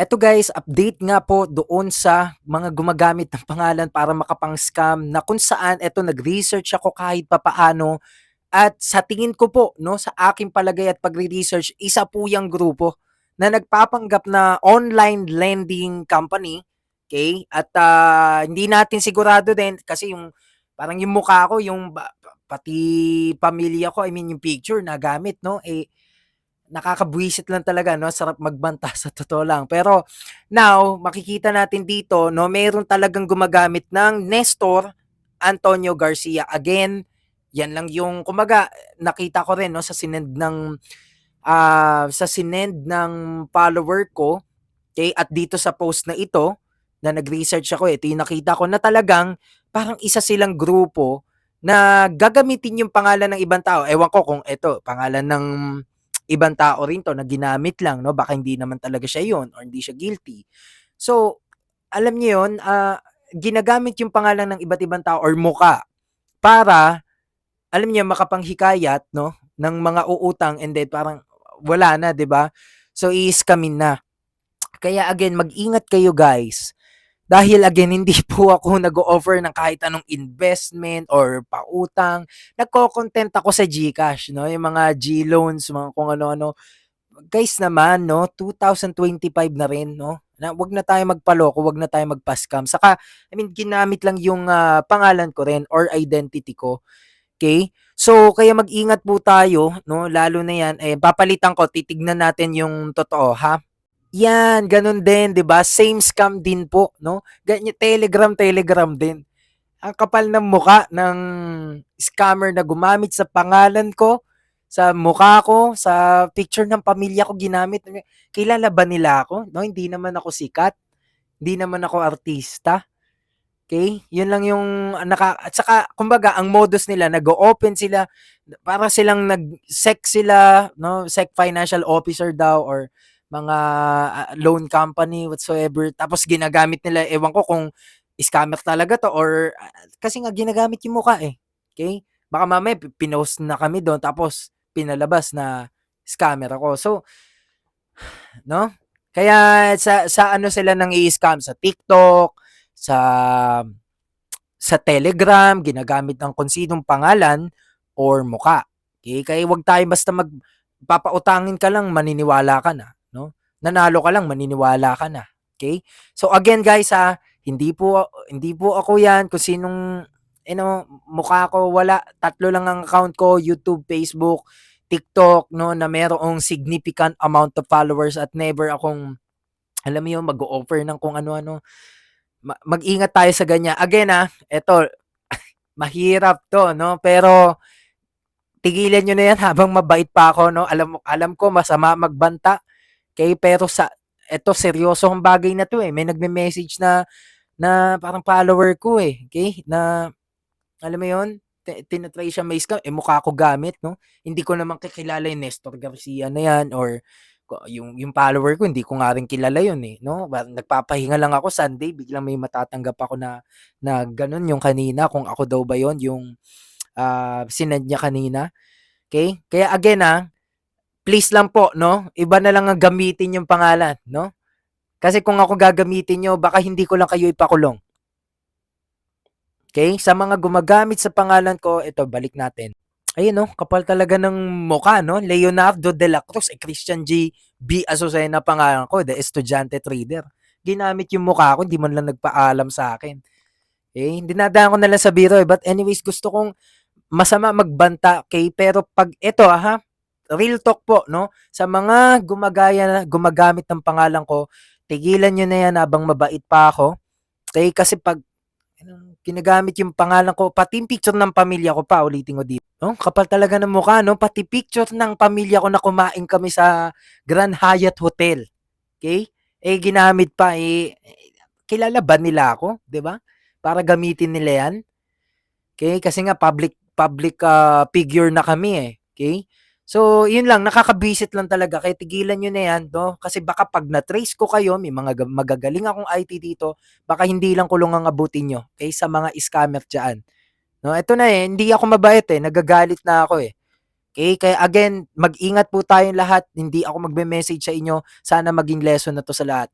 Eto guys, update nga po doon sa mga gumagamit ng pangalan para makapang-scam na kung saan eto nag-research ako kahit papaano at sa tingin ko po 'no, sa aking palagay at pagre-research, isa po 'yang grupo na nagpapanggap na online lending company, okey? At, ah, hindi natin sigurado din kasi yung parang yung mukha ko, yung pati pamilya ko, I mean yung picture nagamit 'no, eh, nakakabwisit lang talaga 'no, sarap magbanta sa totoo lang. Pero now, makikita natin dito 'no, meron talagang gumagamit ng Nestor Antonio Garcia. Again, 'yan lang yung kumbaga nakita ko rin 'no, sa sinend ng, ah, sa sinend ng follower ko, okey, at dito sa post na ito, na nag-research ako, ito yung nakita ko na talagang parang isa silang grupo na gagamitin yung pangalan ng ibang tao. Ewan ko kung eto pangalan ng ibang tao rin 'to na ginamit lang 'no, baka hindi naman talaga siya yun or hindi siya guilty. So, alam niyo yun, ah, ginagamit yung pangalan ng iba't ibang tao or mukha para, alam niyo makapanghikayat 'no, ng mga uutang and then parang wala na, 'di ba? So, i-scam-in na. Kaya again, mag-ingat kayo guys. Dahil again, hindi po ako nag-o-offer ng kahit anong investment or pautang. Nagko-content ako sa GCash 'no, yung mga G-loans, mga kung ano-ano. Guys naman 'no, 2025 na rin 'no, na 'wag na tayong magpaloko, 'wag na tayong magpa-scam. Saka I mean ginamit lang yung, ah, pangalan ko rin or identity ko, okey? So, kaya mag-ingat po tayo 'no, lalo na 'yan, eh, papalitan ko, titignan natin yung totoo ha. 'Yan, gano'n din 'di ba, same scam din po 'no, ganya Telegram, Telegram din. Ang kapal ng mukha ng scammer na gumamit sa pangalan ko, sa mukha ko, sa picture ng pamilya ko ginamit. Kilala ba nila ako 'no, hindi naman ako sikat, hindi naman ako artista, okey? Yun lang yung naka at saka kumbaga ang modus nila nag-o-open sila, para silang nag-SEC sila 'no, SEC financial officer daw or mga, ah, loan company whatsoever tapos ginagamit nila, ewan ko kung scammer talaga 'to or ah, kasi nga ginagamit yung mukha, eh, okey? Baka mamaya pi pinost na kami dun tapos pinalabas na scammer ako. So 'no, kaya sa sa ano sila nang-i-scam, sa TikTok, sa sa Telegram, ginagamit ang kung sinong pangalan or mukha, okey? Kaya 'wag tayong basta mag papautangin ka lang maniniwala ka na nanalo ka lang maniniwala ka na, okey? So again guys, ah, hindi po hindi po ako 'yan kung sinong ano, mukha ko wala, 3 lang ang account ko, YouTube, Facebook, TikTok 'no, na merong significant amount of followers at never akong alam mo yun, mag-o-offer ng kung ano-ano. Ma mag-ingat tayo sa ganyan. Again, ah, eto mahirap 'to 'no, pero tigilan niyo na 'yan habang mabait pa ako 'no. Alam alam ko masama magbanta, okey, pero sa eto seryosong bagay na 'to, eh. May nagme-message na na parang follower ko, eh, okey, na alam mo ti tina-try siyang ma-scam, eh, mukha ko gamit 'no. Hindi ko naman kakilala yung Nestor Garcia na 'yan or yung yung follower ko hindi ko nga rin kilala yun, eh, 'no. Nagpapahinga lang ako Sunday biglang may matatanggap ako na na gano'n yung kanina kung ako daw ba yun yung, ah, sinend niya kanina, okey? Kaya again, ah, please lang po 'no, iba na lang ang gamitin yung pangalan 'no. Kasi kung ako gagamitin niyo baka hindi ko lang kayo ipakulong. Okey, sa mga gumagamit sa pangalan ko, ito balik natin. Ayun 'no, kapal talaga ng mukha 'no, Leonardo de la Cruz, eh, Christian J. B. Azucena pangalan ko, de estudyante trader. Ginamit yung mukha ko, hindi man lang nagpaalam sa'kin. Eh, dinadaan ko na lang sa biro, eh, but anyways gusto kong masama magbanta, okey, pero 'pag eto, ha, real talk po 'no, sa mga gumagaya gumagamit ng pangalan ko, tigilan niyo na 'yan habang mabait pa ako, okey? Kasi 'pag ginagamit yung pangalan ko, pati yung picture ng pamilya ko pa, ulitin ko dito, 'no, kapal talaga ng mukha 'no, pati picture ng pamilya ko na kumain kami sa Grand Hyatt Hotel, okey? Eh, ginamit pa, eh, kilala ba nila ako, ba? Para gamitin nila 'yan, okey? Kasi nga public public, ah, figure na kami, eh, okey? So, yun lang, nakakabwisit lang talaga kaya tigilan niyo na 'yan 'no, kasi baka 'pag na-trace ko kayo, may mga ga magagaling akong IT dito, baka hindi lang kulong ang abutin niyo, okey, sa mga scammer diyan, 'no. Eto na, eh, hindi ako mabait, eh, nagagalit na ako, eh, okey? Kaya again, mag-ingat po tayong lahat, hindi ako magme-message sa inyo, sana maging lesson na 'to sa lahat.